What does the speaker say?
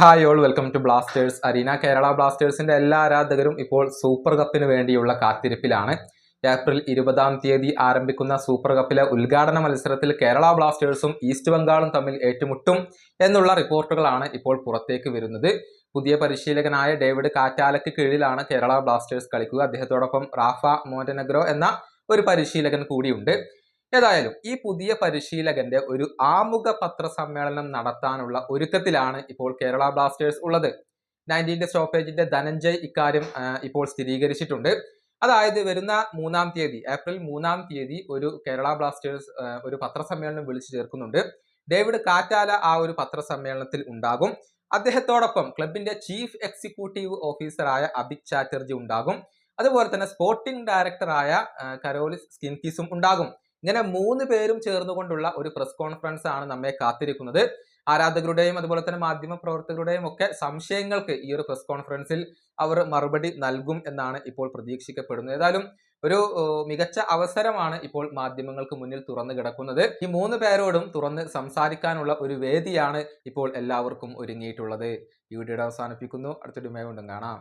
Hi all welcome to Blasters arena. Kerala ബ്ലാസ്റ്റേഴ്സിന്റെ എല്ലാ ആരാധകരും ഇപ്പോൾ സൂപ്പർ കപ്പിന് വേണ്ടിയുള്ള കാത്തിരിപ്പിലാണ്. ഏപ്രിൽ ഇരുപതാം തീയതി ആരംഭിക്കുന്ന സൂപ്പർ കപ്പിലെ ഉദ്ഘാടന മത്സരത്തിൽ കേരള ബ്ലാസ്റ്റേഴ്സും ഈസ്റ്റ് ബംഗാളും തമ്മിൽ ഏറ്റുമുട്ടും എന്നുള്ള റിപ്പോർട്ടുകളാണ് ഇപ്പോൾ പുറത്തേക്ക് വരുന്നത്. പുതിയ പരിശീലകനായ ഡേവിഡ് കാറ്റാലയ്ക്ക് കീഴിലാണ് കേരള ബ്ലാസ്റ്റേഴ്സ് കളിക്കുക. അദ്ദേഹത്തോടൊപ്പം റാഫ മോന്റനഗ്രോ എന്ന ഒരു പരിശീലകൻ കൂടിയുണ്ട്. ഏതായാലും ഈ പുതിയ പരിശീലകന്റെ ഒരു ആമുഖ പത്രസമ്മേളനം നടത്താനുള്ള ഒരുക്കത്തിലാണ് ഇപ്പോൾ കേരള ബ്ലാസ്റ്റേഴ്സ് ഉള്ളത്. നയന്റീന്റെ സ്റ്റോപ്പേജിന്റെ ധനഞ്ജയ് ഇക്കാര്യം ഇപ്പോൾ സ്ഥിരീകരിച്ചിട്ടുണ്ട്. അതായത് വരുന്ന മൂന്നാം തീയതി ഏപ്രിൽ മൂന്നാം തീയതി ഒരു കേരള ബ്ലാസ്റ്റേഴ്സ് ഒരു പത്രസമ്മേളനം വിളിച്ചു ചേർക്കുന്നുണ്ട്. ഡേവിഡ് കാറ്റാല ആ ഒരു പത്രസമ്മേളനത്തിൽ ഉണ്ടാകും. അദ്ദേഹത്തോടൊപ്പം ക്ലബിന്റെ ചീഫ് എക്സിക്യൂട്ടീവ് ഓഫീസറായ അഭിക് ചാറ്റർജി ഉണ്ടാകും. അതുപോലെ തന്നെ സ്പോർട്ടിംഗ് ഡയറക്ടറായ കരോലിസ് സ്കിൻകിസും ഉണ്ടാകും. ഇങ്ങനെ മൂന്ന് പേരും ചേർന്നുകൊണ്ടുള്ള ഒരു പ്രസ് കോൺഫറൻസ് ആണ് നമ്മെ കാത്തിരിക്കുന്നത്. ആരാധകരുടെയും അതുപോലെ തന്നെ മാധ്യമ പ്രവർത്തകരുടെയും ഒക്കെ സംശയങ്ങൾക്ക് ഈ ഒരു പ്രസ് കോൺഫറൻസിൽ അവർ മറുപടി നൽകും എന്നാണ് ഇപ്പോൾ പ്രതീക്ഷിക്കപ്പെടുന്നത്. ഏതായാലും ഒരു മികച്ച അവസരമാണ് ഇപ്പോൾ മാധ്യമങ്ങൾക്ക് മുന്നിൽ തുറന്നു കിടക്കുന്നത്. ഈ മൂന്ന് പേരോടും തുറന്ന് സംസാരിക്കാനുള്ള ഒരു വേദിയാണ് ഇപ്പോൾ എല്ലാവർക്കും ഒരുങ്ങിയിട്ടുള്ളത്. ഈ വീഡിയോ അവസാനിപ്പിക്കുന്നു. അടുത്തൊരു മേ കൊണ്ടും കാണാം.